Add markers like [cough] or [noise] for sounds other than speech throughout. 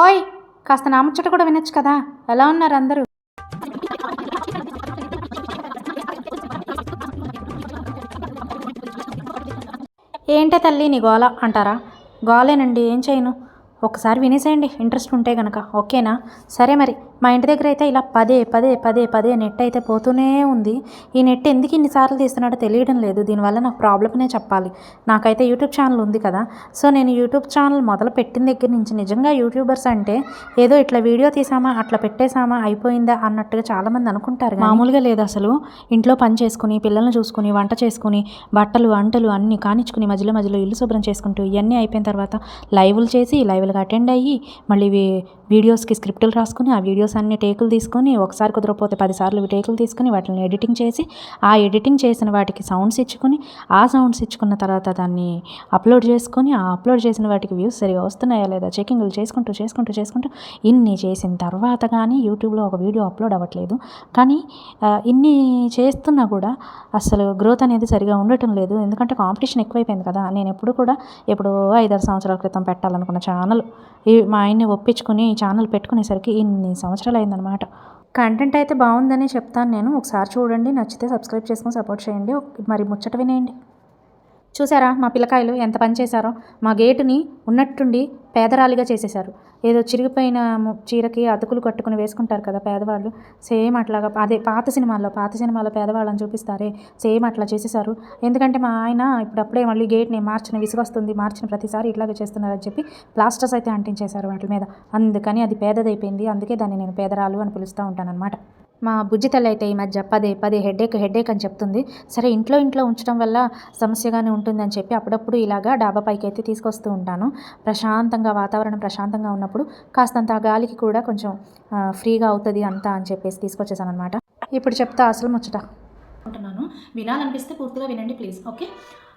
ఓయ్ కాస్త నా ముచ్చట కూడా వినొచ్చు కదా. ఎలా ఉన్నారు అందరూ? ఏంటే తల్లి నీ గోల అంటారా? గోలేనండి ఏం చేయను? ఒకసారి వినేసేయండి ఇంట్రెస్ట్ ఉంటే గనక. ఓకేనా? సరే మరి. మా ఇంటి దగ్గర అయితే ఇలా పదే పదే పదే పదే నెట్ అయితే పోతూనే ఉంది. ఈ నెట్ ఎందుకు ఇన్నిసార్లు తీస్తున్నాడో తెలియడం లేదు. దీనివల్ల నాకు ప్రాబ్లమ్నే చెప్పాలి. నాకైతే యూట్యూబ్ ఛానల్ ఉంది కదా. సో నేను యూట్యూబ్ ఛానల్ మొదలు పెట్టిన దగ్గర నుంచి నిజంగా యూట్యూబర్స్ అంటే ఏదో ఇట్లా వీడియో తీసామా అట్లా పెట్టేసామా అయిపోయిందా అన్నట్టుగా చాలామంది అనుకుంటారు మామూలుగా లేదు అసలు. ఇంట్లో పని చేసుకుని పిల్లల్ని చూసుకుని వంట చేసుకుని బట్టలు వంటలు అన్నీ కానిచ్చుకుని మధ్యలో మధ్యలో ఇల్లు శుభ్రం చేసుకుంటూ ఇవన్నీ అయిపోయిన తర్వాత లైవ్లు చేసి లైవ్లుగా అటెండ్ అయ్యి మళ్ళీ వీడియోస్కి స్క్రిప్టులు రాసుకుని ఆ వీడియో వీడియోస్ అన్ని టేకులు తీసుకొని ఒకసారి కుదరకపోతే పదిసార్లు టేకులు తీసుకుని వాటిని ఎడిటింగ్ చేసి ఆ ఎడిటింగ్ చేసిన వాటికి సౌండ్స్ ఇచ్చుకొని ఆ సౌండ్స్ ఇచ్చుకున్న తర్వాత దాన్ని అప్లోడ్ చేసుకొని ఆ అప్లోడ్ చేసిన వాటికి వ్యూస్ సరిగా వస్తున్నాయా లేదా చెకింగ్లు చేసుకుంటూ చేసుకుంటూ చేసుకుంటూ ఇన్ని చేసిన తర్వాత కానీ యూట్యూబ్లో ఒక వీడియో అప్లోడ్ అవ్వట్లేదు. కానీ ఇన్ని చేస్తున్నా కూడా అసలు గ్రోత్ అనేది సరిగా ఉండటం లేదు. ఎందుకంటే కాంపిటీషన్ ఎక్కువైపోయింది కదా. నేను ఎప్పుడు కూడా ఎప్పుడో ఐదారు సంవత్సరాల క్రితం పెట్టాలనుకున్న ఛానల్ ఈ మా ఆయన్ని ఒప్పించుకుని ఈ ఛానల్ పెట్టుకునేసరికి ఇన్ని సంవత్సరాలు అయిందనమాట కంటెంట్ అయితే బాగుందని చెప్తాను నేను. ఒకసారి చూడండి. నచ్చితే సబ్స్క్రైబ్ చేసుకొని సపోర్ట్ చేయండి. మరి ముచ్చట వినేయండి. చూసారా మా పిల్లకాయలు ఎంత పని చేశారో? మా గేటుని ఉన్నట్టుండి పేదరాలిగా చేసేశారు. ఏదో చిరిగిపోయిన చీరకి అతుకులు కట్టుకుని వేసుకుంటారు కదా పేదవాళ్ళు. సేమ్ అట్లాగా అదే పాత సినిమాల్లో పాత సినిమాలో పేదవాళ్ళని చూపిస్తారే సేమ్ అట్లా చేసేసారు ఎందుకంటే మా ఆయన ఇప్పుడు అప్పుడే మళ్ళీ గేట్ని మార్చిన విసుగొస్తుంది మార్చిన ప్రతిసారి ఇట్లాగే చేస్తున్నారని చెప్పి ప్లాస్టర్స్ అయితే అంటించేశారు వాటి మీద. అందుకని అది పేదదైపోయింది అందుకే దాన్ని నేను పేదరాలు అని పిలుస్తూ ఉంటానన్నమాట. మా బుజ్జి అయితే ఈ మధ్య పదే పదే హెడేక్ హెడేక్ అని చెప్తుంది. సరే ఇంట్లో ఇంట్లో ఉంచడం వల్ల సమస్యగానే ఉంటుందని చెప్పి అప్పుడప్పుడు ఇలాగా డాబా పైకి అయితే తీసుకొస్తూ ఉంటాను. ప్రశాంతంగా వాతావరణం ప్రశాంతంగా ఉన్నప్పుడు కాస్తంత ఆ గాలికి కూడా కొంచెం ఫ్రీగా అవుతుంది అంతా అని చెప్పేసి తీసుకొచ్చేసాను అనమాట ఇప్పుడు చెప్తా అసలు ముచ్చట. అనుకుంటున్నాను వినాలనిపిస్తే పూర్తిగా వినండి ప్లీజ్. ఓకే?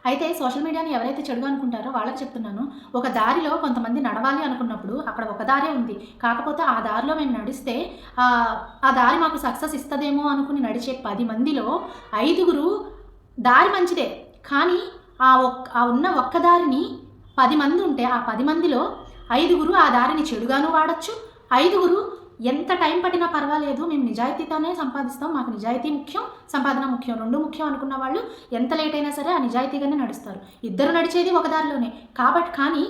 అయితే సోషల్ మీడియాని ఎవరైతే చెడుగా అనుకుంటారో వాళ్ళకి చెప్తున్నాను ఒక దారిలో కొంతమంది నడవాలి అనుకున్నప్పుడు అక్కడ ఒక దారే ఉంది. కాకపోతే ఆ దారిలో మేము నడిస్తే ఆ దారి మాకు సక్సెస్ ఇస్తుందేమో అనుకుని నడిచే పది మందిలో ఐదుగురు దారి మంచిదే. కానీ ఆ ఒక్ ఆ ఉన్న ఒక్క దారిని పది మంది ఉంటే ఆ పది మందిలో ఐదుగురు ఆ దారిని చెడుగాను వాడచ్చు ఐదుగురు ఎంత టైం పట్టినా పర్వాలేదు మేము నిజాయితీతోనే సంపాదిస్తాం మాకు నిజాయితీ ముఖ్యం సంపాదన ముఖ్యం రెండు ముఖ్యం అనుకున్న వాళ్ళు ఎంత లేట్ అయినా సరే ఆ నిజాయితీగానే నడుస్తారు. ఇద్దరు నడిచేది ఒక దారిలోనే. కాబట్టి కానీ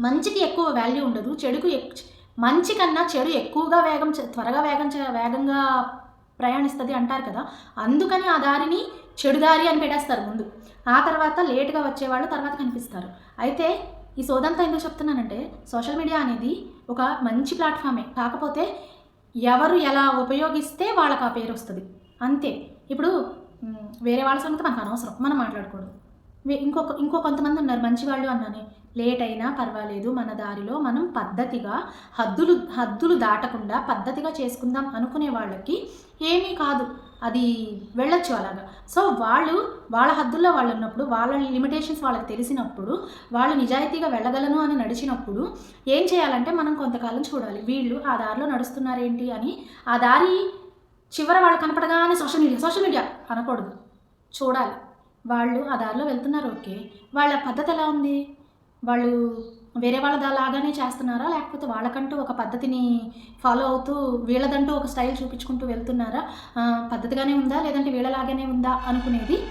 మంచికి ఎక్కువ వాల్యూ ఉండదు చెడుకు ఎక్- మంచి కన్నా చెడు ఎక్కువగా వేగం త్వరగా వేగం వేగంగా ప్రయాణిస్తుంది అంటారు కదా అందుకని ఆ దారిని చెడు దారి అని పెట్టేస్తారు ముందు. ఆ తర్వాత లేటుగా వచ్చేవాళ్ళు తర్వాత కనిపిస్తారు. అయితే ఈ సోదంతా ఎందుకు చెప్తున్నానంటే సోషల్ మీడియా అనేది ఒక మంచి ప్లాట్ఫామే. కాకపోతే ఎవరు ఎలా ఉపయోగిస్తే వాళ్ళకి ఆ పేరు వస్తుంది. అంతే. ఇప్పుడు వేరే వాళ్ళ సంగతి మనకు అనవసరం. మనం మాట్లాడకూడదు. ఇంకొక ఇంకో కొంతమంది ఉన్నారు. మంచి వాళ్ళు అన్నానే. లేట్ అయినా పర్వాలేదు మన దారిలో మనం పద్ధతిగా హద్దులు హద్దులు దాటకుండా పద్ధతిగా చేసుకుందాం అనుకునే వాళ్ళకి ఏమీ కాదు. అది వెళ్ళొచ్చు అలాగా. సో వాళ్ళు వాళ్ళ హద్దుల్లో వాళ్ళు ఉన్నప్పుడు వాళ్ళ లిమిటేషన్స్ వాళ్ళకి తెలిసినప్పుడు వాళ్ళు నిజాయితీగా వెళ్ళగలను అని నడిచినప్పుడు ఏం చేయాలంటే మనం కొంతకాలం చూడాలి. వీళ్ళు ఆ దారిలో నడుస్తున్నారేంటి అని ఆ దారి చివర వాళ్ళు కనపడగానే సోషల్ మీడియా సోషల్ మీడియా అనకూడదు. చూడాలి. వాళ్ళు ఆ దారిలో వెళ్తున్నారు ఓకే. వాళ్ళ పద్ధతి ఎలా ఉంది? వాళ్ళు వేరే వాళ్ళ దా- లాగానే చేస్తున్నారా? లేకపోతే వాళ్ళకంటూ ఒక పద్ధతిని ఫాలో అవుతూ వీళ్ళదంటూ ఒక స్టైల్ చూపించుకుంటూ వెళ్తున్నారా? పద్ధతిగానే ఉందా? లేదంటే వీళ్ళలాగానే ఉందా అనుకునేది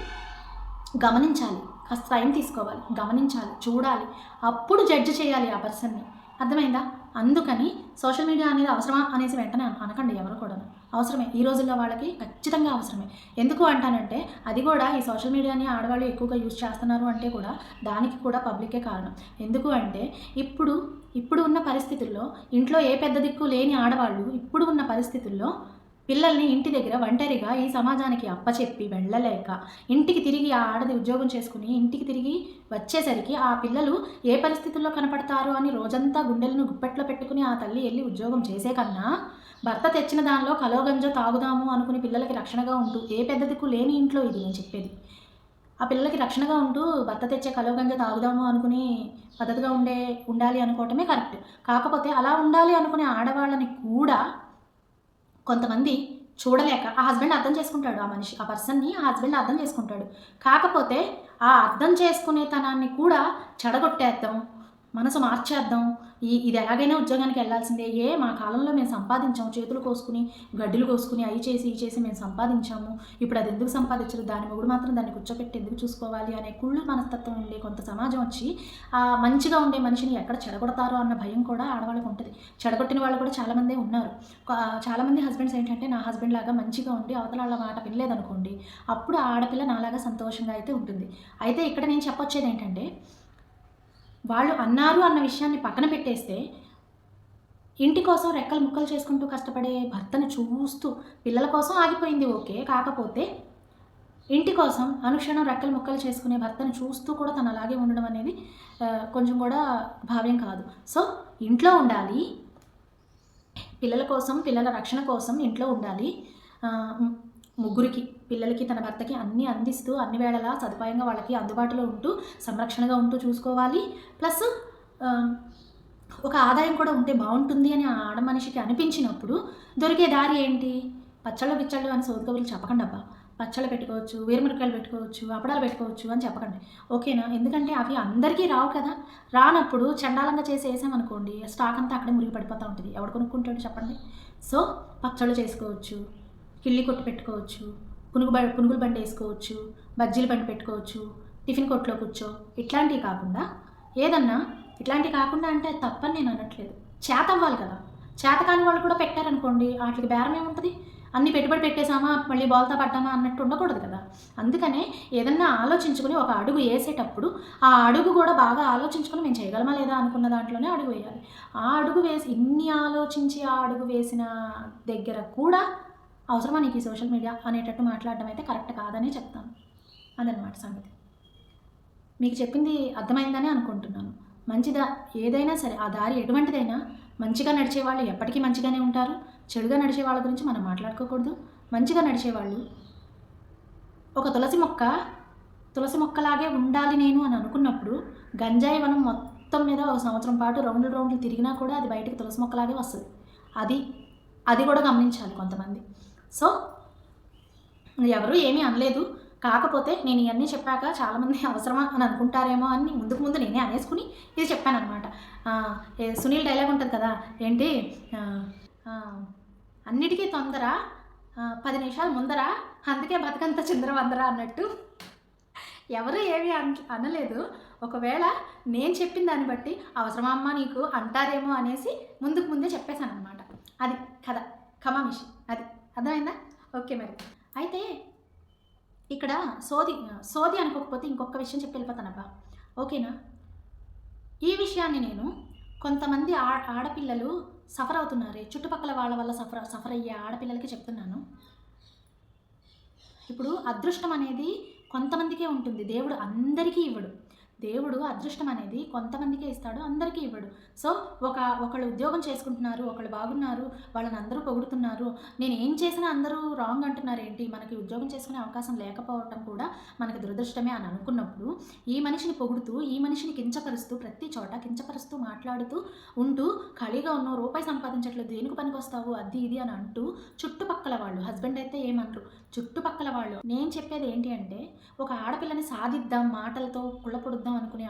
గమనించాలి. కాస్త టైం తీసుకోవాలి. గమనించాలి. చూడాలి. అప్పుడు జడ్జ్ చేయాలి ఆ పర్సన్ని. అర్థమైందా? అందుకని సోషల్ మీడియా అనేది అవసరమా అనేసి వెంటనే అనకండి ఎవరు కూడా అవసరమే. ఈ రోజుల్లో వాళ్ళకి ఖచ్చితంగా అవసరమే. ఎందుకు అంటానంటే అది కూడా ఈ సోషల్ మీడియాని ఆడవాళ్ళు ఎక్కువగా యూజ్ చేస్తున్నారు అంటే కూడా దానికి కూడా పబ్లికే కారణం. ఎందుకు అంటే ఇప్పుడు ఇప్పుడు ఉన్న పరిస్థితుల్లో ఇంట్లో ఏ పెద్ద దిక్కు లేని ఆడవాళ్ళు ఇప్పుడు ఉన్న పరిస్థితుల్లో పిల్లల్ని ఇంటి దగ్గర ఒంటరిగా ఈ సమాజానికి అప్పచెప్పి వెళ్ళలేక ఇంటికి తిరిగి ఆ ఆడది ఉద్యోగం చేసుకుని ఇంటికి తిరిగి వచ్చేసరికి ఆ పిల్లలు ఏ పరిస్థితుల్లో కనపడతారు అని రోజంతా గుండెలను గుప్పెట్లో పెట్టుకుని ఆ తల్లి వెళ్ళి ఉద్యోగం చేసే కన్నా భర్త తెచ్చిన దానిలో కలోగంజో తాగుదాము అనుకుని పిల్లలకి రక్షణగా ఉంటూ ఏ పెద్ద దిక్కు లేని ఇంట్లో ఇది నేను చెప్పేది. ఆ పిల్లలకి రక్షణగా ఉంటూ భర్త తెచ్చే కలోగంజ తాగుదాము అనుకుని పద్ధతిగా ఉండే ఉండాలి అనుకోవటమే కరెక్ట్. కాకపోతే అలా ఉండాలి అనుకునే ఆడవాళ్ళని కూడా కొంతమంది చూడలేక ఆ హస్బెండ్ అర్థం చేసుకుంటాడు. ఆ మనిషి ఆ పర్సన్ని ఆ హస్బెండ్ అర్థం చేసుకుంటాడు. కాకపోతే ఆ అర్థం చేసుకునేతనాన్ని కూడా చెడగొట్టేద్దాం. మనసు మార్చేద్దాం. ఈ ఇది ఎలాగైనా ఉద్యోగానికి వెళ్ళాల్సిందే. ఏ మా కాలంలో మేము సంపాదించాము. చేతులు కోసుకుని గడ్డులు కోసుకుని అవి చేసి ఇవి చేసి మేము సంపాదించాము. ఇప్పుడు అది ఎందుకు సంపాదించరు? దాని మొగుడు మాత్రం దాన్ని కూర్చోపెట్టి ఎందుకు చూసుకోవాలి అనే కుళ్ళు మనస్తత్వం ఉండే కొంత సమాజం వచ్చి ఆ మంచిగా ఉండే మనిషిని ఎక్కడ చెడగొడతారో అన్న భయం కూడా ఆడవాళ్ళకి ఉంటుంది. చెడగొట్టిన వాళ్ళు కూడా చాలామందే ఉన్నారు. చాలామంది హస్బెండ్స్ ఏంటంటే నా హస్బెండ్ లాగా మంచిగా ఉండి అవతల వాళ్ళ మాట వినలేదనుకోండి అప్పుడు ఆ ఆడపిల్ల నాలాగా సంతోషంగా అయితే ఉంటుంది. అయితే ఇక్కడ నేను చెప్పొచ్చేది ఏంటంటే వాళ్ళు అన్నారు అన్న విషయాన్ని పక్కన పెట్టేస్తే ఇంటి కోసం రెక్కలు ముక్కలు చేసుకుంటూ కష్టపడే భర్తను చూస్తూ పిల్లల కోసం ఆగిపోయింది ఓకే. కాకపోతే ఇంటి కోసం అనుక్షణం రెక్కలు ముక్కలు చేసుకునే భర్తను చూస్తూ కూడా తను అలాగే ఉండడం అనేది కొంచెం కూడా భావ్యం కాదు. సో ఇంట్లో ఉండాలి. పిల్లల కోసం పిల్లల రక్షణ కోసం ఇంట్లో ఉండాలి. ముగ్గురికి పిల్లలకి తన భర్తకి అన్నీ అందిస్తూ అన్ని వేళలా సదుపాయంగా వాళ్ళకి అందుబాటులో ఉంటూ సంరక్షణగా ఉంటూ చూసుకోవాలి. ప్లస్ ఒక ఆదాయం కూడా ఉంటే బాగుంటుంది అని ఆడ మనిషికి అనిపించినప్పుడు దొరికే దారి ఏంటి? పచ్చళ్ళు పిచ్చళ్ళు అని సోదకబులు చెప్పకండి అబ్బా. పచ్చళ్ళు పెట్టుకోవచ్చు వేరుమిరకాయలు పెట్టుకోవచ్చు అప్పడాలు పెట్టుకోవచ్చు అని చెప్పకండి. ఓకేనా? ఎందుకంటే అవి అందరికీ రావు కదా. రానప్పుడు చండాలంగా చేసి వేసామనుకోండి స్టాక్ అంతా అక్కడే మురిగి పడిపోతూ ఉంటుంది. ఎవడు కొనుక్కుంటాడు చెప్పండి? సో పచ్చళ్ళు చేసుకోవచ్చు. కిళ్ళి కొట్టు పెట్టుకోవచ్చు పునుగు బండి పునుగులు బండి వేసుకోవచ్చు బజ్జీలు బండి పెట్టుకోవచ్చు టిఫిన్ కొట్లో కూర్చో ఇట్లాంటివి కాకుండా ఏదన్నా ఇట్లాంటివి కాకుండా అంటే తప్పని నేను అనట్లేదు. చేత అవ్వాలి కదా. చేత కాని వాళ్ళు కూడా పెట్టారనుకోండి వాటికి బేరం ఏముంటుంది? అన్ని పెట్టుబడి పెట్టేశామా మళ్ళీ బోల్తా పడ్డామా అన్నట్టు ఉండకూడదు కదా. అందుకనే ఏదన్నా ఆలోచించుకుని ఒక అడుగు వేసేటప్పుడు ఆ అడుగు కూడా బాగా ఆలోచించుకుని మేము చేయగలమా లేదా అనుకున్న దాంట్లోనే అడుగు వేయాలి. ఆ అడుగు వేసి ఇన్ని ఆలోచించి ఆ అడుగు వేసిన దగ్గర కూడా అవసరమా నీకు ఈ సోషల్ మీడియా అనేటట్టు మాట్లాడడం అయితే కరెక్ట్ కాదని చెప్తాను. అదనమాట సంగతి. మీకు చెప్పింది అర్థమైందని అనుకుంటున్నాను. మంచిదా? ఏదైనా సరే ఆ దారి ఎటువంటిదైనా మంచిగా నడిచే వాళ్ళు ఎప్పటికీ మంచిగానే ఉంటారు. చెడుగా నడిచే వాళ్ళ గురించి మనం మాట్లాడుకోకూడదు. మంచిగా నడిచేవాళ్ళు ఒక తులసి మొక్క తులసి మొక్కలాగే ఉండాలి నేను అని అనుకున్నప్పుడు గంజాయి వనం మొత్తం మీద ఒక సంవత్సరం పాటు రౌండ్లు రౌండ్లు తిరిగినా కూడా అది బయటకు తులసి మొక్కలాగే వస్తుంది. అది అది కూడా గమనించాలి కొంతమంది. సో ఎవరు ఏమీ అనలేదు. కాకపోతే నేను ఇవన్నీ చెప్పాక చాలామంది [laughs] అవసరమా అని అనుకుంటారేమో అని ముందుకు ముందు నేనే అనేసుకుని ఇది చెప్పాను అనమాట సునీల్ డైలాగ్ ఉంటుంది కదా ఏంటి? అన్నిటికీ తొందర పది నిమిషాలు ముందర అందుకే బతకంత చిందరవందర అన్నట్టు. ఎవరు ఏమీ అన్ అనలేదు. ఒకవేళ నేను చెప్పిన దాన్ని బట్టి అవసరమా అమ్మ నీకు అంటారేమో అనేసి ముందుకు ముందే చెప్పేశాను అనమాట అది కథ. కమామిషి. అర్థమైందా? ఓకే మరి అయితే ఇక్కడ సోది సోది అనుకోకపోతే ఇంకొక విషయం చెప్పి వెళ్ళిపోతానబ్బా. ఓకేనా? ఈ విషయాన్ని నేను కొంతమంది ఆ ఆడపిల్లలు సఫర్ అవుతున్నారే చుట్టుపక్కల వాళ్ళ వల్ల సఫర్ సఫర్ అయ్యే ఆడపిల్లలకి చెప్తున్నాను. ఇప్పుడు అదృష్టం అనేది కొంతమందికే ఉంటుంది దేవుడు అందరికీ ఇవ్వడు. దేవుడు అదృష్టం అనేది కొంతమందికే ఇస్తాడు అందరికీ ఇవ్వడు. సో ఒక ఒకళ్ళు ఉద్యోగం చేసుకుంటున్నారు ఒకళ్ళు బాగున్నారు వాళ్ళని అందరూ పొగుడుతున్నారు. నేను ఏం చేసినా అందరూ రాంగ్ అంటున్నారు ఏంటి మనకి ఉద్యోగం చేసుకునే అవకాశం లేకపోవటం కూడా మనకి దురదృష్టమే అని అనుకున్నప్పుడు ఈ మనిషిని పొగుడుతూ ఈ మనిషిని కించపరుస్తూ ప్రతి చోట కించపరుస్తూ మాట్లాడుతూ ఉంటూ ఖాళీగా ఉన్న రూపాయి సంపాదించట్లేదు దేనికి పనికి వస్తావు? అది ఇది అని అంటూ చుట్టుపక్కల వాళ్ళు హస్బెండ్ అయితే ఏమంటారు చుట్టుపక్కల వాళ్ళు. నేను చెప్పేది ఏంటి అంటే ఒక ఆడపిల్లని సాధిద్దాం మాటలతో కుళ్ళపొడుద్దాం అనుకునే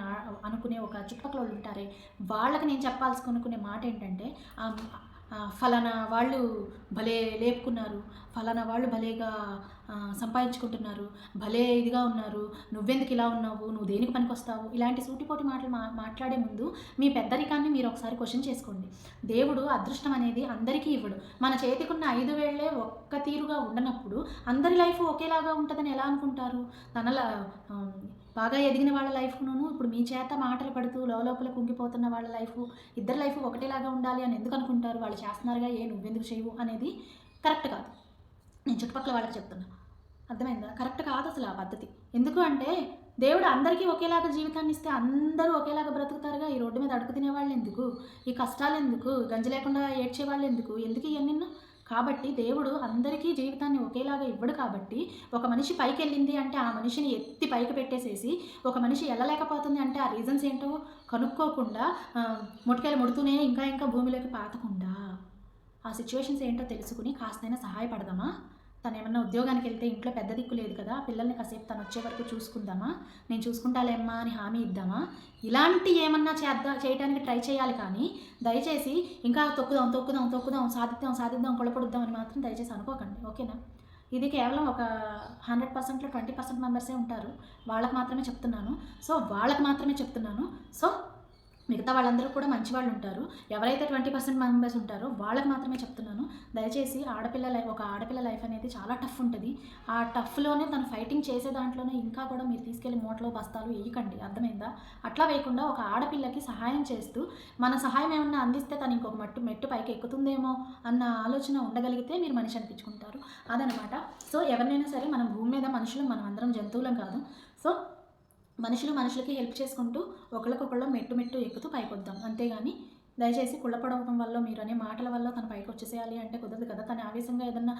అనుకునే ఒక చుట్టుపక్కల వాళ్ళు ఉంటారే వాళ్ళకి నేను చెప్పాల్సి అనుకునే మాట ఏంటంటే ఫలానా వాళ్ళు భలే లేపుకున్నారు ఫలానా వాళ్ళు భలేగా సంపాదించుకుంటున్నారు భలే ఇదిగా ఉన్నారు నువ్వెందుకు ఇలా ఉన్నావు నువ్వు దేనికి పనికొస్తావు? ఇలాంటి సూటిపోటి మాటలు మా మాట్లాడే ముందు మీ పెద్దరికాన్ని మీరు ఒకసారి క్వశ్చన్ చేసుకోండి. దేవుడు అదృష్టం అనేది అందరికీ ఇవ్వడు. మన చేతికున్న ఐదు వేళ్ళే ఒక్క తీరుగా ఉండనప్పుడు అందరి లైఫ్ ఒకేలాగా ఉంటుందని ఎలా అనుకుంటారు? తన బాగా ఎదిగిన వాళ్ళ లైఫ్ను ఇప్పుడు మీ చేత మాటలు పడుతూ లోపల కుంగిపోతున్న వాళ్ళ లైఫ్ ఇద్దరు లైఫ్ ఒకటేలాగా ఉండాలి అని ఎందుకు అనుకుంటారు? వాళ్ళు చేస్తున్నారుగా ఏ నువ్వెందుకు చేయవు అనేది కరెక్ట్ కాదు. నేను చుట్టుపక్కల వాళ్ళకి చెప్తున్నా. అర్థమైందా? కరెక్ట్ కాదు అసలు ఆ పద్ధతి. ఎందుకు అంటే దేవుడు అందరికీ ఒకేలాగా జీవితాన్ని ఇస్తే అందరూ ఒకేలాగా బ్రతుకుతారుగా? ఈ రోడ్డు మీద అడుగు తినేవాళ్ళు ఎందుకు? ఈ కష్టాలు ఎందుకు? గంజి లేకుండా ఏడ్చే వాళ్ళు ఎందుకు? ఎందుకు ఇవన్నీ? కాబట్టి దేవుడు అందరికీ జీవితాన్ని ఒకేలాగా ఇవ్వడు కాబట్టి ఒక మనిషి పైకి వెళ్ళింది అంటే ఆ మనిషిని ఎత్తి పైకి పెట్టేసేసి ఒక మనిషి వెళ్ళలేకపోతుంది అంటే ఆ రీజన్స్ ఏంటో కనుక్కోకుండా ఆ, ముడుతూనే ఇంకా ఇంకా భూమిలోకి పాతకుండా ఆ సిచ్యువేషన్స్ ఏంటో తెలుసుకుని కాస్తైనా సహాయపడదామా? తను ఏమన్నా ఉద్యోగానికి వెళ్తే ఇంట్లో పెద్ద దిక్కు లేదు కదా పిల్లల్ని కాసేపు తను వచ్చే వరకు చూసుకుందామా? నేను చూసుకుంటాలేమ్మా అని హామీ ఇద్దామా? ఇలాంటి ఏమన్నా చేద్దా చేయడానికి ట్రై చేయాలి కానీ దయచేసి ఇంకా తొక్కుదాం తొక్కుదాం తొక్కుదాం సాధిద్దాం సాధిద్దాం కొలపడుద్దాం అని మాత్రం దయచేసి అనుకోకండి ఓకేనా? ఇది కేవలం ఒక హండ్రెడ్ పర్సెంట్లో ట్వంటీ పర్సెంట్ మెంబర్సే ఉంటారు వాళ్ళకి మాత్రమే చెప్తున్నాను. సో వాళ్ళకి మాత్రమే చెప్తున్నాను. సో మిగతా వాళ్ళందరూ కూడా మంచి వాళ్ళు ఉంటారు. ఎవరైతే ట్వంటీ పర్సెంట్ మెంబర్స్ ఉంటారో వాళ్ళకి మాత్రమే చెప్తున్నాను. దయచేసి ఆడపిల్ల లైఫ్ ఒక ఆడపిల్ల లైఫ్ అనేది చాలా టఫ్ ఉంటుంది. ఆ టఫ్లోనే తను ఫైటింగ్ చేసే దాంట్లోనే ఇంకా కూడా మీరు తీసుకెళ్ళి మూటలో బస్తాలు వేయకండి. అర్థమైందా? అట్లా వేయకుండా ఒక ఆడపిల్లకి సహాయం చేస్తూ మన సహాయం ఏమన్నా అందిస్తే తను ఇంకొక మట్టు మెట్టు పైకి ఎక్కుతుందేమో అన్న ఆలోచన ఉండగలిగితే మీరు మనిషి అనిపించుకుంటారు. అదనమాట. సో ఎవరినైనా సరే మనం భూమి మీద మనుషులు మనం అందరం జంతువులం కాదు. మనుషులు మనుషులకి హెల్ప్ చేసుకుంటూ ఒకళ్ళకొకళ్ళు మెట్టు మెట్టు ఎక్కుతూ పైకొద్దాం. అంతేగాని దయచేసి కుళ్ళపడవడం వల్ల మీరు అనే మాటల వల్ల తను పైకి వచ్చేసేయాలి అంటే కుదరదు కదా. తను ఆవేశంగా ఏదన్నా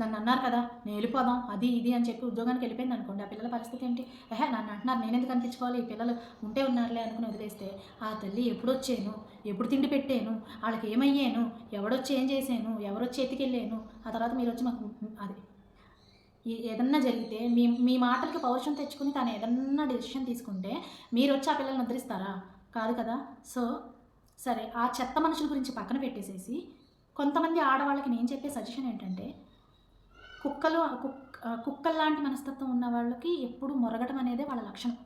నన్ను అన్నారు కదా నేను వెళ్ళిపోదాం అది ఇది అని చెప్పి ఉద్యోగానికి వెళ్ళిపోయింది అనుకోండి. ఆ పిల్లల పరిస్థితి ఏంటి? ఏహే నన్ను అంటున్నారు నేను ఎందుకు అనిపించుకోవాలి? ఈ పిల్లలు ఉంటే ఉన్నారులే అనుకుని వదిలేస్తే ఆ తల్లి ఎప్పుడు వచ్చాను ఎప్పుడు తిండి పెట్టాను? వాళ్ళకి ఏమయ్యాను? ఎవడొచ్చి ఏం చేశాను? ఎవరొచ్చి ఎత్తికెళ్ళాను? ఆ తర్వాత మీరు వచ్చి మాకు అది ఏదన్నా జరిగితే మీ మీ మాటలకి పౌరుషం తెచ్చుకుని తను ఏదన్నా డెసిషన్ తీసుకుంటే మీరు వచ్చి ఆ పిల్లల్ని నిద్రిస్తారా? కాదు కదా. సో సరే ఆ చెత్త మనుషుల గురించి పక్కన పెట్టేసేసి కొంతమంది ఆడవాళ్ళకి నేను చెప్పే సజెషన్ ఏంటంటే కుక్కలు కుక్క కుక్కల్లాంటి మనస్తత్వం ఉన్న వాళ్ళకి ఎప్పుడు మొరగటం అనేదే వాళ్ళ లక్షణం.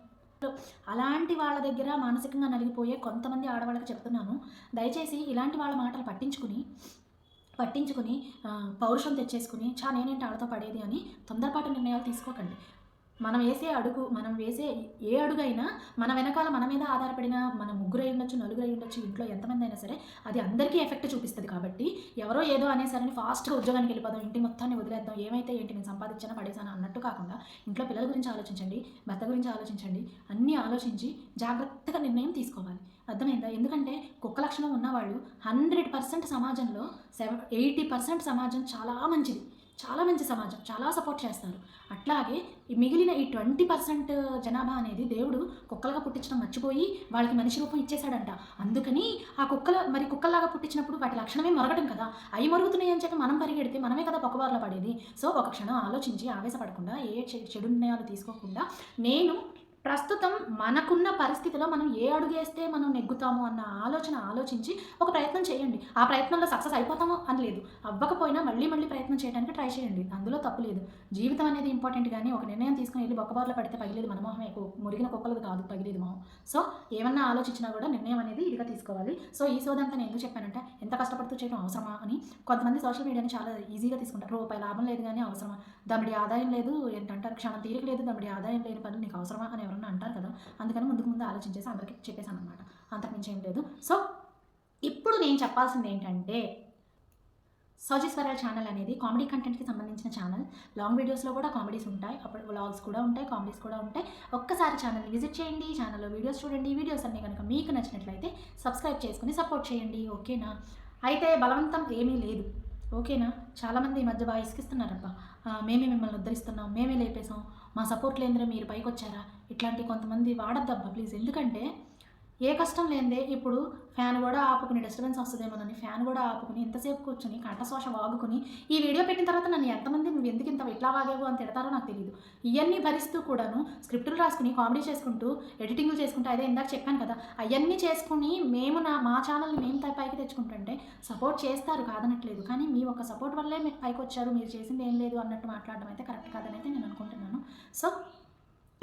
అలాంటి వాళ్ళ దగ్గర మానసికంగా నలిగిపోయే కొంతమంది ఆడవాళ్ళకి చెప్తున్నాను. దయచేసి ఇలాంటి వాళ్ళ మాటలు పట్టించుకుని పట్టించుకుని పౌరుషం తెచ్చేసుకుని చా నేనేంటి ఆడతో పడేది? అని తొందరపాటు నిర్ణయాలు తీసుకోకండి. మనం వేసే అడుగు మనం వేసే ఏ అడుగైనా మన వెనకాల మన మీద ఆధారపడిన మన ముగ్గురు అయి ఉండొచ్చు నలుగురు అయి ఉండొచ్చు ఇంట్లో ఎంతమంది అయినా సరే అది అందరికీ ఎఫెక్ట్ చూపిస్తుంది కాబట్టి ఎవరో ఏదో అనేసరికి ఫాస్ట్గా ఉద్యోగానికి వెళ్ళిపోదాం ఇంటి మొత్తాన్ని వదిలేద్దాం ఏమైతే ఏంటి నేను సంపాదించానా పడేసాను అన్నట్టు కాకుండా ఇంట్లో పిల్లల గురించి ఆలోచించండి భర్త గురించి ఆలోచించండి అన్నీ ఆలోచించి జాగ్రత్తగా నిర్ణయం తీసుకోవాలి. అర్థమైందా? ఎందుకంటే కుక్క లక్షణం ఉన్నవాళ్ళు హండ్రెడ్ పర్సెంట్ సమాజంలో సెవెన్ ఎయిటీ పర్సెంట్ సమాజం చాలా మంచిది. చాలా మంచి సమాజం చాలా సపోర్ట్ చేస్తారు. అట్లాగే ఈ మిగిలిన ఈ ట్వంటీ పర్సెంట్ జనాభా అనేది దేవుడు కుక్కలుగా పుట్టించడం మర్చిపోయి వాళ్ళకి మనిషి రూపం ఇచ్చేశాడంట. అందుకని ఆ కుక్కల మరి కుక్కలాగా పుట్టించినప్పుడు వాటి లక్షణమే మొరగటం కదా. అవి మరుగుతున్నాయి అని చెప్పి మనం పరిగెడితే మనమే కదా పొక్కబార్లో పడేది. సో ఒక క్షణం ఆలోచించి ఆవేశపడకుండా ఏ చె- చెడు నిర్ణయాలు తీసుకోకుండా నేను ప్రస్తుతం మనకున్న పరిస్థితిలో మనం ఏ అడుగేస్తే మనం నెగ్గుతాము అన్న ఆలోచన ఆలోచించి ఒక ప్రయత్నం చేయండి. ఆ ప్రయత్నంలో సక్సెస్ అయిపోతామో అని లేదు. అవ్వకపోయినా మళ్ళీ మళ్ళీ ప్రయత్నం చేయడానికి ట్రై చేయండి. అందులో తప్పు లేదు. జీవితం అనేది ఇంపార్టెంట్ కానీ ఒక నిర్ణయం తీసుకుని వెళ్ళి బొక్కబార్లో పడితే పగిలేదు మన మొహమే. మురిగిన కుక్కలది కాదు పగిలేదు మొహం. సో ఏమన్నా ఆలోచించినా కూడా నిర్ణయం అనేది ఇదిగా తీసుకోవాలి. సో ఈ సోదంతా నేను ఎందుకు చెప్పానంటే ఎంత కష్టపడుతూ చేయడం అవసరమా అని కొంతమంది సోషల్ మీడియాని చాలా ఈజీగా తీసుకుంటారు. రూపాయి లాభం లేదు కానీ అవసరమా? దమిడి ఆదాయం లేదు. ఏంటంటారు? క్షణం తీరిక లేదు. దమిడి ఆదాయం లేని పనులు నీకు అవసరమా అని ఎవరన్నా అంటారు కదా అందుకని ముందుకు ముందు ఆలోచించేసి అందరికీ చెప్పేశాను అనమాట అంతకుమించి ఏం లేదు. సో ఇప్పుడు నేను చెప్పాల్సింది ఏంటంటే సోజేశ్వరాల ఛానల్ అనేది కామెడీ కంటెంట్కి సంబంధించిన ఛానల్ లాంగ్ వీడియోస్లో కూడా కామెడీస్ ఉంటాయి అప్పుడు వ్లాగ్స్ కూడా ఉంటాయి కామెడీస్ కూడా ఉంటాయి. ఒక్కసారి ఛానల్ విజిట్ చేయండి ఛానల్లో వీడియోస్ చూడండి. వీడియోస్ అన్నీ కనుక మీకు నచ్చినట్లయితే సబ్స్క్రైబ్ చేసుకుని సపోర్ట్ చేయండి. ఓకేనా అయితే బలవంతం ఏమీ లేదు. ఓకేనా చాలామంది ఈ మధ్య బాగా ఇసుకిస్తున్నారబ్బా. మేమే మిమ్మల్ని ఉద్ధరిస్తున్నాం మేమే లేపేసాం మా సపోర్ట్ లేనిదే మీరు పైకి వచ్చారా ఇట్లాంటి కొంతమంది వాడద్దబ్బా ప్లీజ్ ఎందుకంటే ఏ కష్టం లేనిదే ఇప్పుడు ఫ్యాన్ కూడా ఆపుకుని డిస్టర్బెన్స్ వస్తుందేమోనని ఫ్యాన్ కూడా ఆపుకుని ఎంతసేపు కూర్చుని కంఠశ్వాస వాగుకుని ఈ వీడియో పెట్టిన తర్వాత నన్ను ఎంతమంది నువ్వు ఎందుకు ఇంత ఇట్లా వాగావు అని తిడతారో నాకు తెలియదు ఇవన్నీ భరిస్తూ కూడాను స్క్రిప్టులు రాసుకుని కామెడీ చేసుకుంటూ ఎడిటింగ్లు చేసుకుంటూ అదే ఇందాక చెప్పాను కదా అవన్నీ చేసుకుని మేము నా మా ఛానల్ని మేము పైకి తెచ్చుకుంటుంటే సపోర్ట్ చేస్తారు కాదనట్లేదు. కానీ మీ ఒక సపోర్ట్ వల్లే మీరు పైకి వచ్చారు మీరు చేసింది ఏం లేదు అన్నట్టు మాట్లాడడం అయితే కరెక్ట్ కాదని అయితే నేను అనుకుంటున్నాను. సో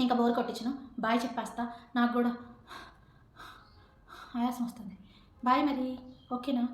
ఇంకా బోర్ కొట్టించను. బాయ్ చెప్పేస్తా. నాకు కూడా ఆయాసం వస్తుంది. బాయ్ మరి. ఓకేనా?